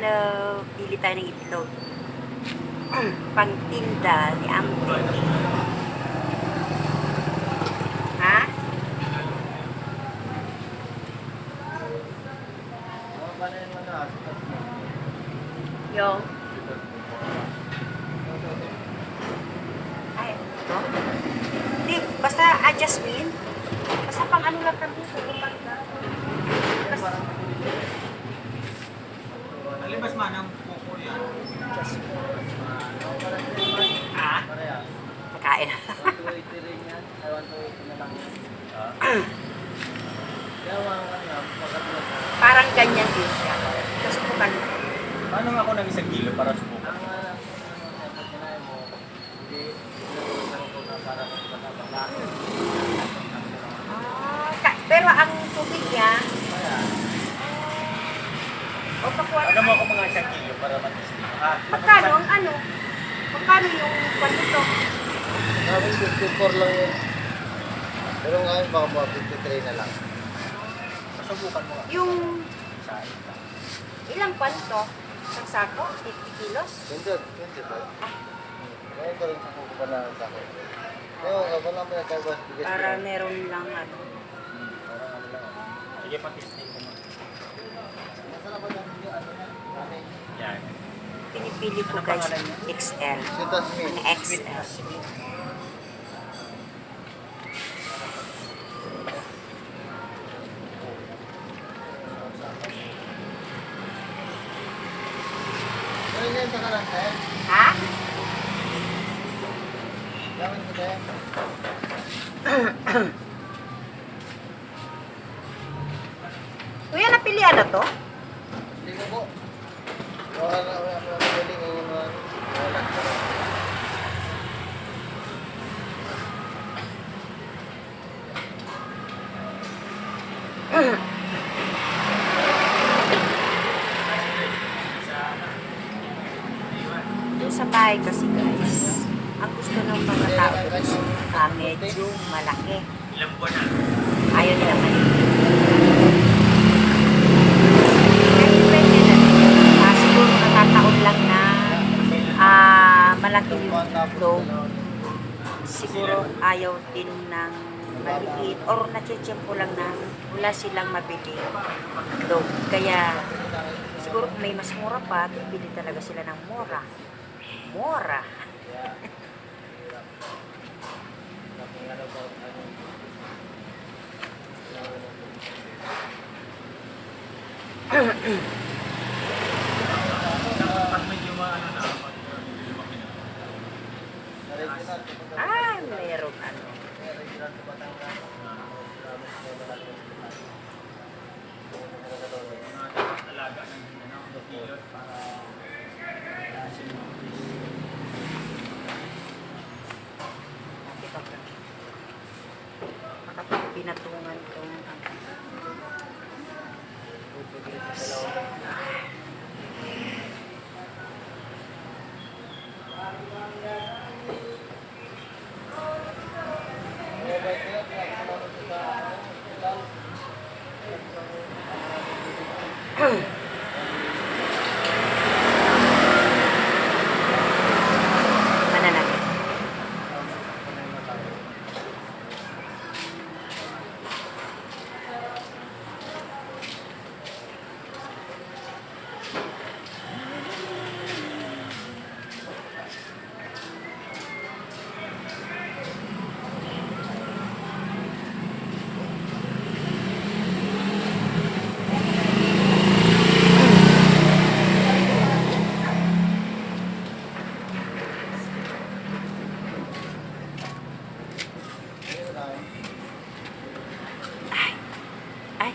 Hello, pili tayo ng itlog. Pangtinda ni Ampe. Ha? Yung? Ay, ito? Hindi, basta adjustment. Basta pang ano lang kami sa kumanda. Basta Alibas man ang kuko yan. Ah? Nakain. Parang ganyan din siya. Kasubukan mo. Paano nga ako nag isang kilo para subukan? Ah, ka- pero ang tubig niya, o pakuha Ano mo ako mga isang kilo para matisting? Ah, Magkano ang ano? Magkano yung kwanto? Sabi 54 lang yun. Pero ngayon baka mga 53 na lang. Masubukan mo nga. Yung Sa ilang kwanto? Isang sako? 50 kilos? 20, 20 ba? Ngayon ko rin sa kukuha na sa akin. Ngayon, kapag namin nagkabas, bigas Para meron lang ano. Hmm, ano lang. Sige, patisting ko mo. Nasaan na ba namin yung ano na? Ano yun? Yan. Pinipili ko guys XL. XL. Ha? Kuya, napilian na to? Hindi ko po. Wala na, wala na, magaling yung mga... Wala. Yung sa bahay kasi guys, ang gusto ng mga tao is ah, medyo malaki. Ilang buwan na? Ayaw nila maliit. Kaya depende na din. Ah, siguro nakataon lang na ah, malaki yung itlog. Siguro ayaw din ng maliit or natsitsimpo lang na wala silang mabili itlog. Kaya siguro may mas mura pa, bibili talaga sila ng mura. Mura. Pag medyo maano na, pag medyo lumaki na. Sa regional, pupunta Ah, meron ano. sa regional sa Batangas. Mga alaga ng ano, kilot para asin mo. Ito. Makapag pinatungan itong mananagin. Ay.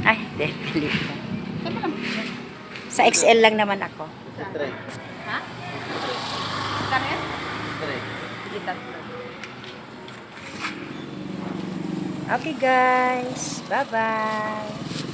Ay, definitely. Sa XL lang naman ako. Ha? Tray. Okay guys, bye-bye.